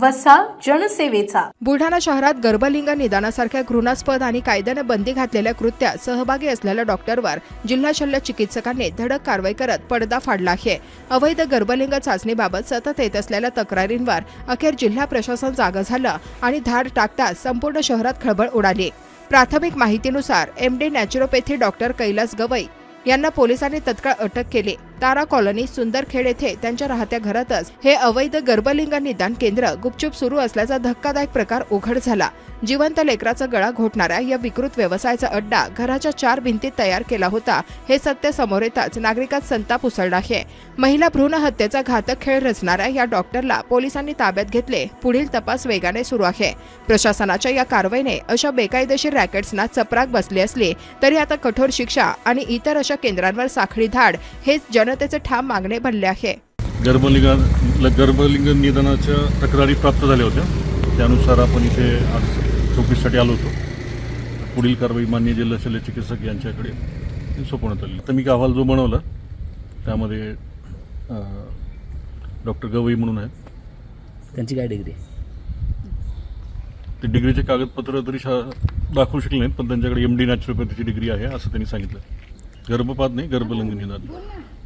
वसा जनसेवेचा. बुलढाणा शहरात गर्भलिंग निदानासारख्या घृणास्पद आणि कायद्याने बंदी घातलेल्या कृत्यात सहभागी असलेल्या डॉक्टरवर जिल्हा शल्य चिकित्सकांनी धडक कारवाई करत पडदा फाडला आहे. अवैध गर्भलिंग चाचणीबाबत सतत येत असलेल्या तक्रारींवर अखेर जिल्हा प्रशासन जागा झालं आणि धाड टाकताच संपूर्ण शहरात खळबळ उडाली. प्राथमिक माहितीनुसार M D naturopathy doctor Kailas Gawai यांना पोलिसांनी तत्काळ अटक केली. तारा कॉलनी सुंदरखेड येथे त्यांच्या राहत्या घरातच हे अवैध गर्भलिंग निदान केंद्र गुपचूप सुरू असल्याचा धक्कादायक प्रकार उघड झाला. जिवंत लेकराचा गळा घोटणाऱ्या या विकृत व्यवसायाचा अड्डा घराच्या चार भिंतीत तयार केला होता हे सत्य समोर येताच नागरिकात संताप उसळला आहे. महिला भ्रूण हत्येचा घातक खेळ रचणाऱ्या या डॉक्टरला पोलिसांनी ताब्यात घेतले. पुढील तपास वेगाने सुरू आहे. प्रशासनाच्या या कारवाईने अशा बेकायदेशीर रॅकेट्सना चपराक बसली असली तरी आता कठोर शिक्षा आणि इतर अशा केंद्रांवर साखळी धाड हेच जनतेचे ठाम मागणे बनले आहे. गर्भलिंगा गर्भलिंग निदानाच्या तक्रारी प्राप्त झाल्या होत्या. त्यानुसार आपण इथे आज चौकशीसाठी आलो होतो. पुढील कारवाई मान्य जिल्हा शल्य चिकित्सक यांच्याकडे सोपवण्यात आली. तर मी अहवाल जो बनवला त्यामध्ये डॉक्टर गवई म्हणून आहेत. त्यांची काय डिग्री? ते डिग्रीचे कागदपत्र तरी शा दाखवू शकले नाहीत पण त्यांच्याकडे एम डी नॅचरोपॅथीची डिग्री आहे असं त्यांनी सांगितलं. गर्भपात नाही गर्भलिंग निदान